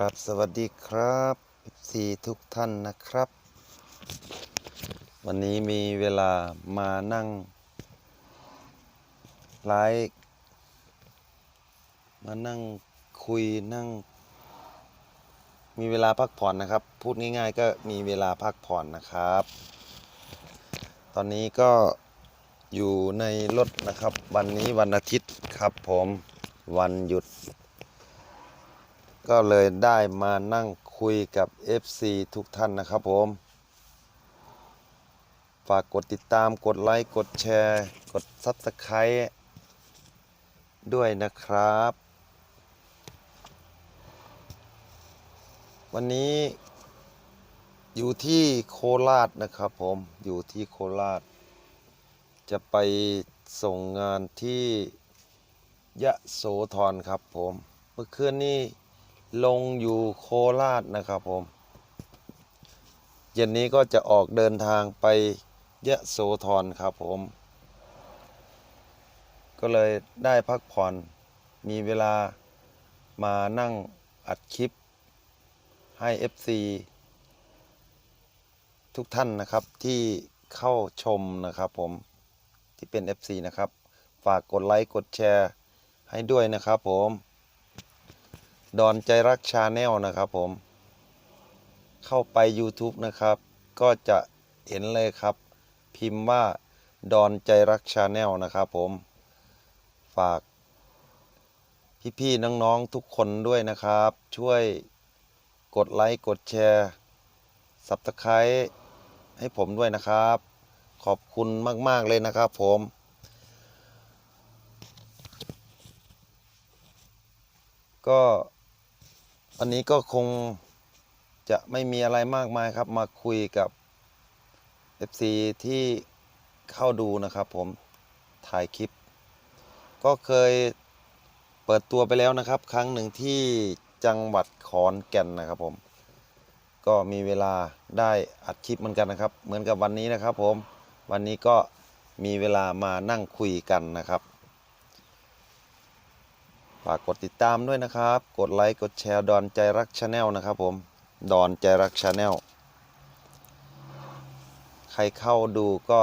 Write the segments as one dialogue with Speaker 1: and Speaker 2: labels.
Speaker 1: ครับสวัสดีครับสี่ทุกท่านนะครับ วันนี้มีเวลามานั่งไลฟ์มานั่งคุยนั่ง มีเวลาพักผ่อนนะครับ พูดง่ายๆก็มีเวลาพักผ่อนนะครับ ตอนนี้ก็อยู่ในรถนะครับ วันนี้วันอาทิตย์ครับผมวันหยุด ก็เลยได้มานั่งคุยกับ FC ทุกท่านนะครับผม ฝากกดติดตามกดไลค์กดแชร์ กด Subscribe ด้วยนะครับ วันนี้อยู่ที่โคราชนะครับผมอยู่ที่โคราช จะไปส่งงานที่ยะโสธรครับผม เมื่อคืนนี้ ลงอยู่โคราชนะครับผม เย็นนี้ก็จะออกเดินทางไปยะโสธรครับผม ก็เลยได้พักผ่อน มีเวลามานั่งอัดคลิปให้ FC ทุกท่านนะครับที่เข้าชมนะครับผมที่เป็น FC นะครับ ฝากกดไลค์ กดแชร์ให้ด้วยนะครับผม ดอนใจรักชาแนลนะครับผม เข้าไป YouTube นะครับ ก็จะเห็นเลยครับ พิมพ์ว่าดอนใจรักชาแนลนะครับผม ฝาก พี่ๆน้องๆทุกคนด้วยนะครับ ช่วยกดไลค์กดแชร์ Subscribe ให้ผมด้วยนะครับ ขอบคุณมาก ๆ เลยนะครับผม ก็ วันนี้ก็คงจะไม่มีอะไรมากมายครับ มาคุยกับ FC ที่เข้าดูนะครับผมถ่ายคลิป ก็เคยเปิดตัวไปแล้วนะครับ ครั้งหนึ่งที่จังหวัดขอนแก่นนะครับผม ก็มีเวลาได้อัดคลิปเหมือนกันนะครับ เหมือนกับวันนี้นะครับผม วันนี้ก็มีเวลามานั่งคุยกันนะครับ ฝากกดติดตามด้วยนะครับ กดไลค์กดแชร์ดอนใจรักชาแนลนะครับผมดอนใจรักชาแนลใครเข้าดูก็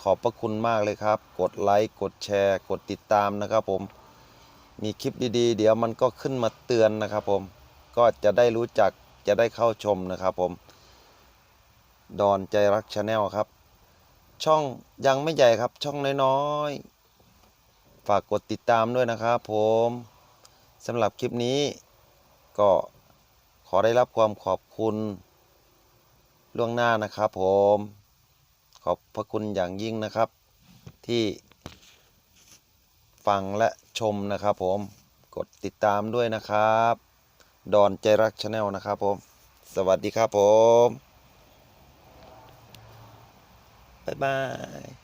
Speaker 1: ขอบพระคุณมากเลยครับ กดไลค์กดแชร์กดติดตามนะครับผมมีคลิปดีๆ เดี๋ยวมันก็ขึ้นมาเตือนนะครับผมก็จะได้รู้จักจะได้เข้าชมนะครับผมดอนใจรักชาแนลครับ ช่องยังไม่ใหญ่ครับช่องน้อยๆ ฝากกดติดตามด้วยนะครับผม สำหรับคลิปนี้ก็ขอได้รับความขอบคุณล่วงหน้านะครับผม ขอบพระคุณอย่างยิ่งนะครับ ที่ฟังและชมนะครับผมกดติดตามด้วยนะครับ ดอนใจรักชาแนลนะครับผม สวัสดีครับผม บ๊ายบาย